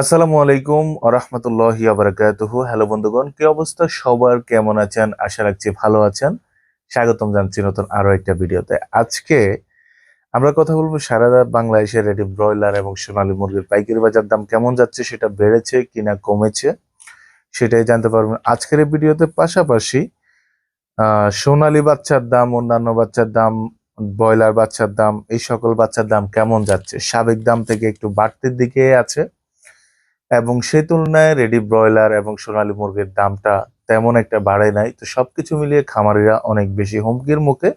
আসসালামু আলাইকুম আরহামতুল্লাহি আবরাকাতুহু হ্যালো বন্ধুগণ, কি অবস্থা? সবার কেমন আছেন? আশা রাখছি ভালো আছেন। স্বাগতম জানছি নতুন আরও একটা ভিডিওতে। আজকে আমরা কথা বলব সারা বাংলাদেশের রেডি ব্রয়লার এবং সোনালী মুরগির পাইকারি বাজার দাম কেমন যাচ্ছে, সেটা বেড়েছে কিনা কমেছে, সেটাই জানতে পারবেন আজকের এই ভিডিওতে। পাশাপাশি সোনালী বাচ্চার দাম, অন্যান্য বাচ্চার দাম, ব্রয়লার বাচ্চার দাম, এই সকল বাচ্চার দাম কেমন যাচ্ছে? সাবেক দাম থেকে একটু বাড়তির দিকে আছে। এবং সে তুলনায় রেডি ব্রয়লার এবং সোনালী মুরগির দামটা তেমন একটা বাড়ে নাই। তো সবকিছু মিলিয়ে খামারিরা অনেক বেশি হুমকির মুখে।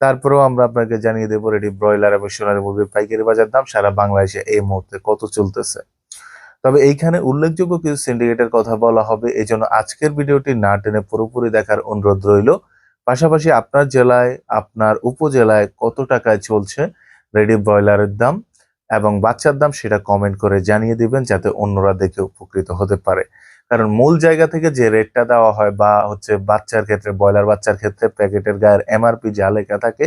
তারপরেও আমরা আপনাকে জানিয়ে দেবো, রেডি ব্রয়লার এবং সোনালী মুরগির পাইকারি বাজার দাম সারা বাংলাদেশে এই মুহূর্তে কত চলতেছে। তবে এইখানে উল্লেখযোগ্য কিছু সিন্ডিকেটের কথা বলা হবে। এই জন্য আজকের ভিডিওটি না টেনে পুরোপুরি দেখার অনুরোধ রইল। পাশাপাশি আপনার জেলায়, আপনার উপজেলায় কত টাকায় চলছে রেডি ব্রয়লারের দাম? এবং বাচ্চার দাম সেটা কমেন্ট করে জানিয়ে দিবেন যাতে অন্যরা দেখে উপকৃত হতে পারে। কারণ মূল জায়গা থেকে যে রেটটা দেওয়া হয় বা হচ্ছে বাচ্চার ক্ষেত্রে, ব্রয়লার বাচ্চার ক্ষেত্রে, প্যাকেটের গায়ের এমআরপি যা লেখা থাকে,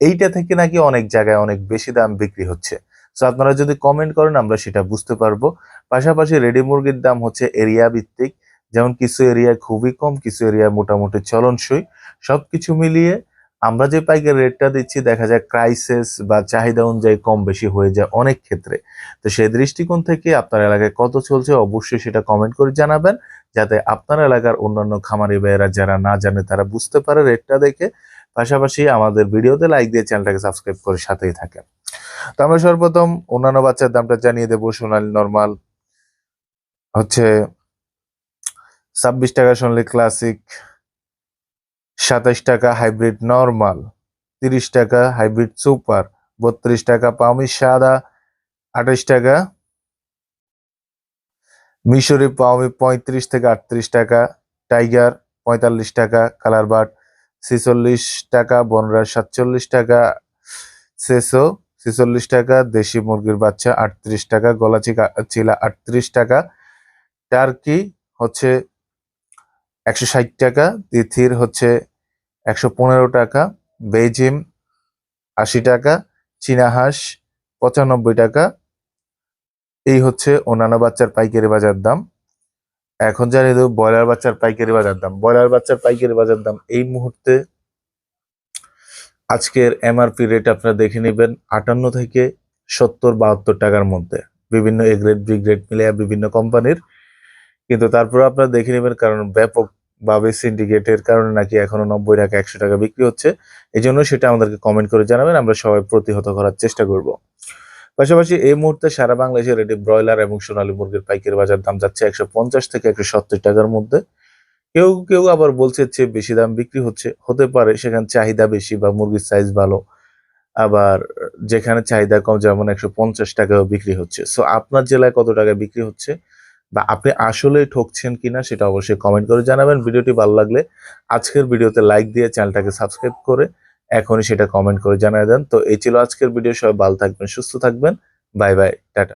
এইটা থেকে নাকি অনেক জায়গায় অনেক বেশি দাম বিক্রি হচ্ছে। সো আপনারা যদি কমেন্ট করেন, আমরা সেটা বুঝতে পারব। পাশাপাশি রেডি মুরগির দাম হচ্ছে এরিয়া ভিত্তিক। যেমন কিছু এরিয়ায় খুবই কম, কিছু এরিয়ায় মোটামুটি চলনসই। সব কিছু মিলিয়ে আমরা যে পাইকারি রেটটা দিচ্ছি, দেখা যায় ক্রাইসিস বা চাহিদা অনুযায়ী কম বেশি হয়ে যায় অনেক ক্ষেত্রে। তো সেই দৃষ্টিকোণ থেকে আপনার এলাকায় কত চলছে অবশ্যই সেটা কমেন্ট করে জানাবেন, যাতে আপনার এলাকার অন্যান্য খামারি ভাইয়েরা যারা না জানে তারা বুঝতে পারে রেটটা দেখে। পাশাপাশি আমাদের ভিডিওতে লাইক দিয়ে চ্যানেলটাকে সাবস্ক্রাইব করে সাথেই থাকেন। তো আমরা সর্বপ্রথম অন্যান্য বাচ্চার দামটা জানিয়ে দেবো। সোনালি নর্মাল হচ্ছে ছাব্বিশ টাকা, সোনালি ক্লাসিক সাতাইশ টাকা হাইব্রিড নর্মাল, তিরিশ টাকা হাইব্রিড সুপার, বত্রিশ টাকা পামি সাদা, আঠাশ টাকা মিশরি পাওমি পঁয়ত্রিশ থেকে আটত্রিশ টাকা, টাইগার পঁয়তাল্লিশ টাকা, কালার বাট ছেচল্লিশ টাকা বনরাজ সাতচল্লিশ টাকা, সেসো ছেচল্লিশ টাকা, দেশি মুরগির বাচ্চা আটত্রিশ টাকা, গলাচি চিলা আটত্রিশ টাকা, টার্কি হচ্ছে একশো ষাট টাকা, তিথির হচ্ছে একশো পনেরো টাকা বেজিম আশি টাকা, চীনা হাঁস পঁচানব্বই টাকা। এই হচ্ছে অন্যান্য বাচ্চার পাইকারি বাজার দাম। এখন জানিয়ে দেবো ব্রয়লার বাচ্চার পাইকারি বাজার দাম। ব্রয়লার বাচ্চার পাইকারি বাজার দাম এই মুহূর্তে আজকের এমআরপি রেট আপনারা দেখে নেবেন আটান্ন থেকে সত্তর বাহাত্তর টাকার মধ্যে। বিভিন্ন এ গ্রেড বি গ্রেড মিলিয়ে বিভিন্ন কোম্পানির কিন্তু তারপরে আপনারা দেখে নেবেন কারণ ব্যাপক ভাবে সিন্ডিকেটের কারণে নাকি এখনও নব্বই টাকা, একশো টাকা বিক্রি হচ্ছে। এই জন্য সেটা আমাদেরকে কমেন্ট করে জানাবেন, আমরা সবাই প্রতিহত করার চেষ্টা করব। পাশাপাশি এই মুহূর্তে সারা বাংলাদেশে রেডি ব্রয়লার এবং সোনালী মুরগির পাইকারি বাজার দাম যাচ্ছে একশো পঞ্চাশ থেকে একশো সত্তর টাকার মধ্যে। কেউ কেউ আবার বলছে যে বেশি দাম বিক্রি হচ্ছে। হতে পারে সেখানে চাহিদা বেশি বা মুরগির সাইজ ভালো। আবার যেখানে চাহিদা কম, যেমন একশো পঞ্চাশ টাকাও বিক্রি হচ্ছে। সো আপনার জেলায় কত টাকা বিক্রি হচ্ছে? বা আপনি আসলেই ঠকছেন কিনা সেটা অবশ্যই কমেন্ট করে জানাবেন। ভিডিওটি ভালো লাগলে আজকের ভিডিওতে লাইক দিয়ে চ্যানেলটাকে সাবস্ক্রাইব করে এখনই সেটা কমেন্ট করে জানিয়ে দেন। তো এই ছিল আজকের ভিডিও। সবাই ভালো থাকবেন, সুস্থ থাকবেন। Bye bye, tata.